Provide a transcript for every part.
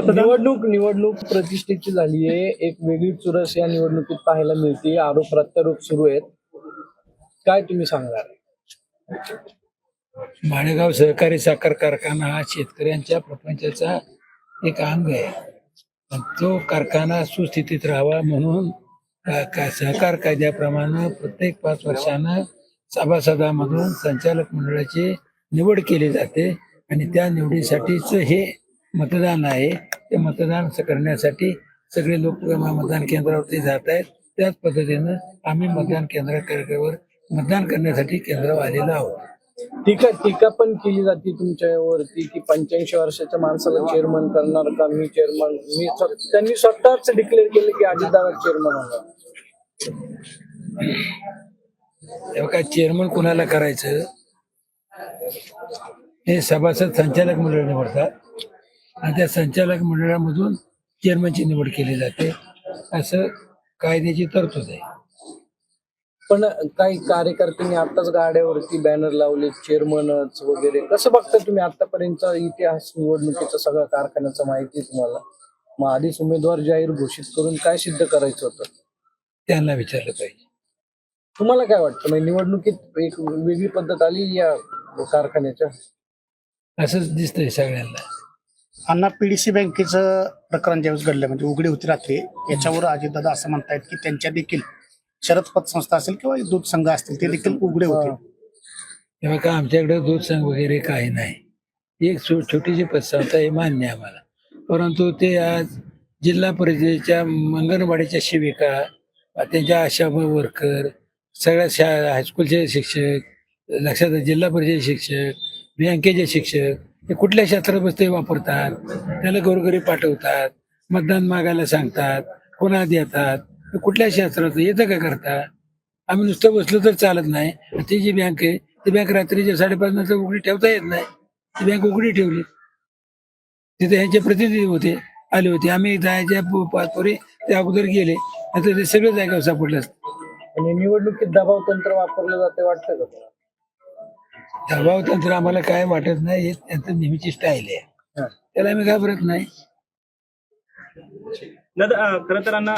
निवडणूक निवडणूक प्रतिष्ठेची झाली आहे. एक वेगळी चुरस या निवडणुकीत पाहायला मिळते. आरोप प्रत्यारोप सुरू आहेत. काय तुम्ही सांगणार? माळेगाव सहकारी साखर कारखाना हा शेतकऱ्यांच्या प्रपंचाचा एक अंग आहे. आणि तो कारखाना सुस्थितीत राहावा म्हणून का- सहकार कायद्याप्रमाणे प्रत्येक पाच वर्षानं सभासदामधून संचालक मंडळाची निवड केली जाते आणि त्या निवडीसाठीच हे मतदान आहे. ते मतदान करण्यासाठी सगळे लोक मतदान केंद्रावरती जात आहेत. त्याच पद्धतीनं आम्ही मतदान केंद्रावर मतदान करण्यासाठी केंद्रावर आलेलो आहोत. टीका टीका पण केली जाते तुमच्यावरती की पंच्याऐंशी वर्षाच्या माणसाला चेअरमन करणार का? मी चेअरमन मी त्यांनी स्वतःच डिक्लेअर केलं की अजितदादा चेअरमन होणार. तेव्हा काय चेअरमन कोणाला करायचं? हे सभासद संचालक मंडळ निवडतात आणि त्या संचालक मंडळामधून चेअरमनची निवड केली जाते. असं कायद्याची तरतूद आहे. पण काही कार्यकर्त्यांनी आताच गाड्यावरती बॅनर लावले चेअरमनच वगैरे. कसं बघता तुम्ही आतापर्यंतचा इतिहास निवडणुकीचा सगळा कारखान्याचा माहिती आहे तुम्हाला? मग आधीच उमेदवार जाहीर घोषित करून काय सिद्ध करायचं होतं? त्यांना विचारलं पाहिजे. तुम्हाला काय वाटतं? म्हणजे निवडणुकीत एक वेगळी पद्धत आली या कारखान्याच्या? असंच दिसतंय सगळ्यांना. अण्णा पीडीसी बँकेचं प्रकरण ज्यावेळेस घडलं म्हणजे उघडी होती रात्री याच्यावर अजितदादा असं म्हणतायत की त्यांच्या देखील शरद पतसंस्था असेल किंवा दूध संघ असतील ते देखील उघडे होते तेव्हा का आमच्याकडे दूध संघ वगैरे काही नाही. एक छोटीशी पतसंस्था हे मान्य आम्हाला. परंतु ते आज जिल्हा परिषदेच्या अंगणवाडीच्या सेविका त्यांच्या आशा वर्कर सगळ्या शा हायस्कूलचे शिक्षक लक्षात जिल्हा परिषद शिक्षक बँकेचे शिक्षक ते कुठल्या क्षेत्रात ते वापरतात? त्याला घरोघरी पाठवतात मतदान मागायला सांगतात कोणा देतात. ते कुठल्या क्षेत्रात येतं का करता आम्ही नुसतं बसलो तर चालत नाही. ती जी बँक आहे ती बँक रात्रीच्या साडेपाच नंतर उघडी ठेवता येत नाही. ती बँक उघडी ठेवली. तिथे ह्यांचे प्रतिनिधी होते आले होते. आम्ही जायच्या पु- पाच ते अगोदर गेले. आता ते सगळे जागा सापडले असते. आणि निवडणुकीत दबाव तंत्र वापरलं जाते वाटतं का दबाव तंत्र आम्हाला काय वाटत नाही हे त्यांचं नेहमीची स्टाईल आहे. हा. त्याला आम्ही घाबरत नाही. खरं तर अण्णा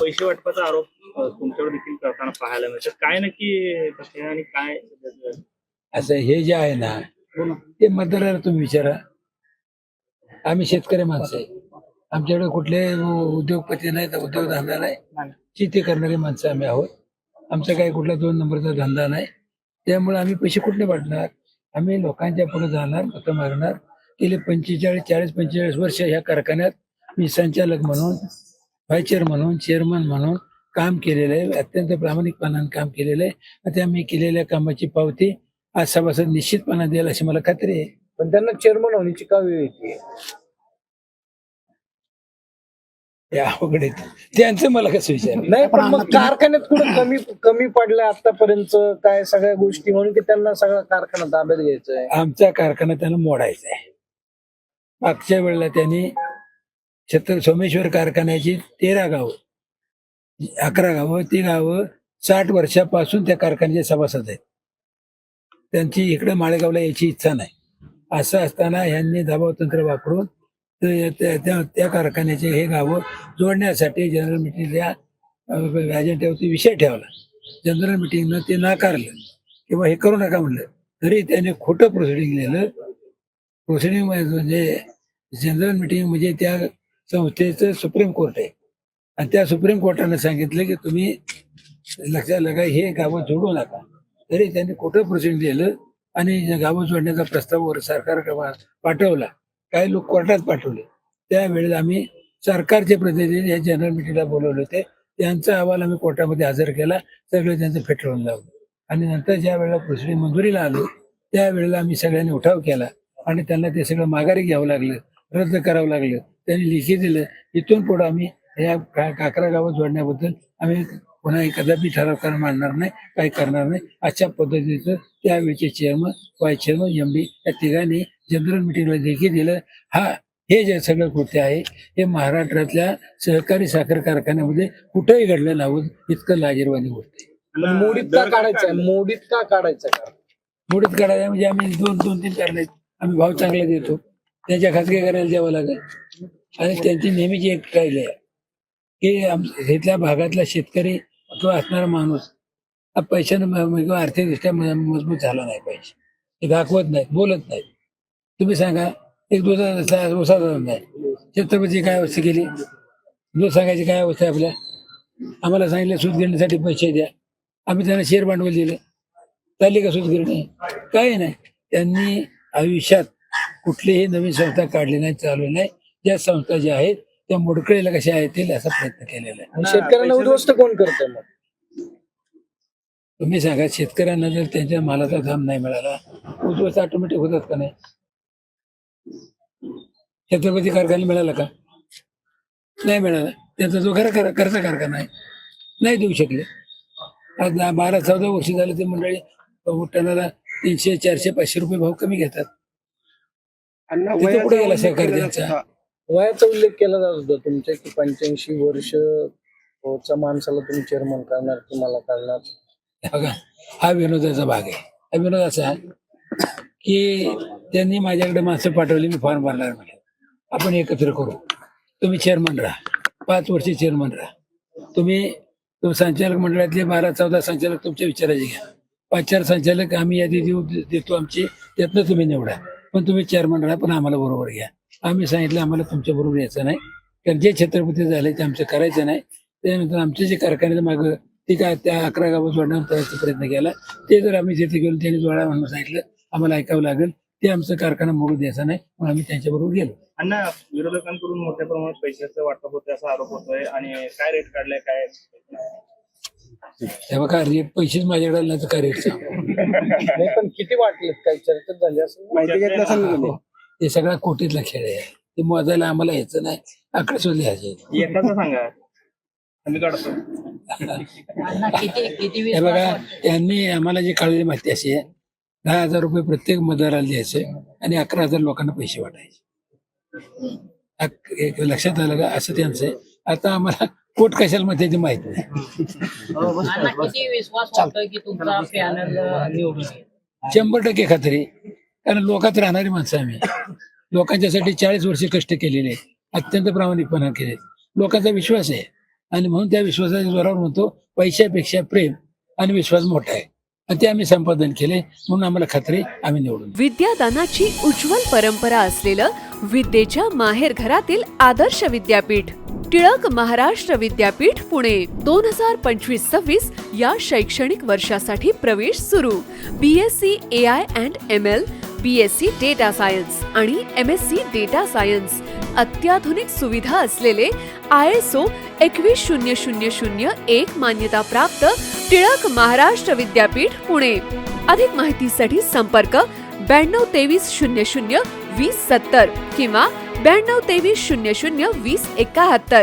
पैसे वाटपाचा आरोप अं, तुमच्यावर देखील करताना पाहायला मिळतं. काय नक्की आहे आणि काय असं हे जे आहे ना ते मतदाराला तुम्ही विचारा. आम्ही शेतकरी माणसं आहे. आमच्याकडे कुठले उद्योगपती नाही तर उद्योगधंदा नाही. शेती करणारी माणसं आम्ही आहोत. आमचा काही कुठला दोन नंबरचा धंदा नाही. त्यामुळे आम्ही पैसे कुठले वाटणार आम्ही लोकांच्या पुढे जाणार मतं मारणार गेले पंचेचाळीस चाळीस पंचेचाळीस वर्ष ह्या कारखान्यात मी संचालक म्हणून व्हायचेअर म्हणून चेअरमन म्हणून काम केलेलं आहे. अत्यंत प्रामाणिकपणाने काम केलेलं आहे. आणि त्या मी केलेल्या कामाची पावती आज सभासद निश्चितपणा देईल अशी मला खात्री आहे. पण त्यांना चेअरमन होण्याची का वेळ येते? हे अवघड आहे. त्यांचं मला कसं विचार? नाही पण मग कारखान्यात कुठं कमी कमी पडलं आतापर्यंत काय सगळ्या गोष्टी? म्हणून की त्यांना सगळा कारखाना ताब्यात घ्यायचा आहे आमचा कारखाना त्यांना मोडायचा आहे. मागच्या वेळेला त्यांनी छत्र सोमेश्वर कारखान्याची तेरा गावं अकरा गावं ती गावं साठ वर्षापासून त्या कारखान्याचे सभासद आहेत. त्यांची इकडे माळेगावला यायची इच्छा नाही. असं असताना यांनी दबावतंत्र वापरून त्या- त्या- त्या कारखान्याचे हे गावं जोडण्यासाठी जनरल मिटिंगच्या अजेंड्यावरती विषय ठेवला. जनरल मिटिंगनं ते नाकारलं. किंवा हे करू नका म्हणलं. तरी त्याने खोटं प्रोसिडिंग लिहिलं. प्रोसिडिंग म्हणजे जनरल मिटिंग म्हणजे त्या संस्थेचं सुप्रीम कोर्ट आहे. आणि त्या सुप्रीम कोर्टाने सांगितलं की तुम्ही लक्षात लगा हे गावं जोडू नका. तरी त्यांनी खोटं प्रोसिडिंग लिहिलं आणि गावं जोडण्याचा प्रस्ताव वर सरकार पाठवला. काही लोक कोर्टात पाठवले. त्यावेळेला आम्ही सरकारचे प्रतिनिधी या जनरल मिटिंगला बोलवले होते. त्यांचा अहवाल आम्ही कोर्टामध्ये हजर केला. सगळं त्यांचं फेटळून लावलं. आणि नंतर ज्या वेळेला प्रोसिडिंग मंजुरीला आलो त्यावेळेला आम्ही सगळ्यांनी उठाव केला. आणि त्यांना ते सगळं माघारी घ्यावं लागलं रद्द करावं लागलं. त्यांनी लिखी दिलं. इथून पुढे आम्ही या काकरा गावात जोडण्याबद्दल आम्ही पुन्हा कदापि ठराव कर मांडणार नाही काही करणार नाही. अशा पद्धतीचं त्यावेळेचे chairman vice chairman M D या तिघांनी जनरल मिटिंगला लेखी दिलं. हा हे जे सगळं कृत्य आहे हे महाराष्ट्रातल्या सहकारी साखर कारखान्यामध्ये कुठंही घडलं नव्हतं इतकं लाजीरवाणी होते. मोडीत का काढायचं? आहे मोडीत का काढायचं? मुडत काढायला म्हणजे आम्ही दोन दोन तीन कारण आम्ही भाव चांगला देतो. त्याच्या खासगी करायला द्यावं लागेल. आणि त्यांची नेहमीची एक राहिली आहे की आम- इथल्या भागातला शेतकरी किंवा असणारा माणूस हा पैशानं किंवा आर्थिकदृष्ट्या मजबूत झाला नाही पाहिजे. हे दाखवत नाहीत बोलत नाहीत. तुम्ही सांगा एक उसाचा आहे छत्रपती काय अवस्था केली? दूध सांगायची काय अवस्था आहे आपल्या? आम्हाला सांगितलं सूत गिरण्यासाठी पैसे द्या. आम्ही त्यांना शेअर भांडवल दिलं. चालली का सूत गिरणी? काही नाही. त्यांनी आयुष्यात कुठलीही नवीन संस्था काढली नाही चालवली नाही. ज्या संस्था ज्या आहेत त्या मोडकळीला कशा येतील असा प्रयत्न केलेला आहे. शेतकऱ्यांना उद्ध्वस्त कोण करतं तुम्ही सांगा शेतकऱ्यांना जर त्यांच्या मालाचा दाम नाही मिळाला उद्ध्वस्त ऑटोमॅटिक होतात का नाही? छत्रपती कारखाना मिळाला का? नाही मिळाला. त्यांचा जो खरा खरा खर्च कारखाना आहे नाही देऊ शकले. आज बारा चौदा वर्ष झाले ते मंडळी टनाला तीनशे चारशे पाचशे रुपये भाव कमी घेतात. तिथे कुठे गेला सहकारी त्यांचा? वयाचा उल्लेख केला जात होता तुमच्या की पंच्याऐंशी वर्ष च्या माणसाला तुम्ही चेअरमन करणार तुम्हाला करणार हे बघा हा विनोदाचा भाग आहे. हा विनोद असा आहे. की त्यांनी माझ्याकडे माणसं पाठवली मी फॉर्म भरणार म्हणजे आपण एकत्र करू. तुम्ही चेअरमन राहा. पाच वर्ष चेअरमन राहा. तुम्ही संचालक मंडळातले बारा चौदा संचालक तुमच्या विचाराचे घ्या. पाच चार संचालक आम्ही यादी देऊ देतो आमची. त्यातनं तुम्ही निवडा. पण तुम्ही चेअरमन राहा पण आम्हाला बरोबर घ्या. आम्ही सांगितलं आम्हाला तुमच्या बरोबर यायचं नाही. कारण जे छत्रपती झाले ते आमचं करायचं नाही. त्यानंतर आमचे जे कारखान्याचं मागं ते काय त्या अकरा गावं जोडण्याचा प्रयत्न केला. ते जर आम्ही तिथे गेलो त्यांनी जोडा म्हणून सांगितलं. आम्हाला ऐकावं लागेल. ते आमचं कारखाना मोडू द्यायचा नाही म्हणून आम्ही त्यांच्याबरोबर गेलो. अण्णा विरोधकांकडून मोठ्या प्रमाणात पैशाचं वाटप होतं असा आरोप होतोय. आणि काय रेट काढलाय काय तेव्हा काय रेट पैसेच माझ्याकडे आले नाही तर काय रेट सांग? पण किती वाटले काही चर्चेत झाली असेल ना? माहिती घेतली असेल ना तुम्ही? ते सगळा कोटीतला खेळ आहे. ते मोजायला आम्हाला यायचं नाही. आकडे शोध लिहायचे सांगा. आम्ही काढतो. हे बघा त्यांनी आम्हाला जी कळलेली माहिती अशी आहे दहा हजार रुपये प्रत्येक मतदाराला द्यायचे आणि अकरा हजार लोकांना पैसे वाटायचे. लक्षात आलं का? असं त्यांचं आहे. आता आम्हाला कोट कशाला मध्ये ते माहीत नाही. शंभर टक्के खात्री. कारण लोकात राहणारी माणसं आम्ही. लोकांच्यासाठी चाळीस वर्षे कष्ट केलेले आहेत. अत्यंत प्रामाणिकपणा केले लोकांचा विश्वास आहे. आणि म्हणून त्या विश्वासाच्या जोरावर म्हणतो पैशापेक्षा प्रेम आणि विश्वास मोठा आहे. आणि ते आम्ही संपादन केले. म्हणून आम्हाला खात्री आम्ही निवडून विद्यादानाची उज्ज्वल परंपरा असलेलं विद्येच्या माहेर घरातील आदर्श विद्यापीठ टिळक महाराष्ट्र विद्यापीठ पुणे. दोन हजार पंचवीस सव्वीस या शैक्षणिक वर्षासाठी प्रवेश सुरू. B S C A I and M L B S C data science आणि M S C data science अत्याधुनिक सुविधा असलेले आय एस ओ एकवीस शून्य शून्य शून्य एक मान्यता प्राप्त टिळक महाराष्ट्र विद्यापीठ पुणे. अधिक माहितीसाठी संपर्क ब्याण्णव तेवीस शून्य शून्य वीस सत्तर किंवा ब्याण्णव तेवीस शून्य शून्य वीस एकाहत्तर.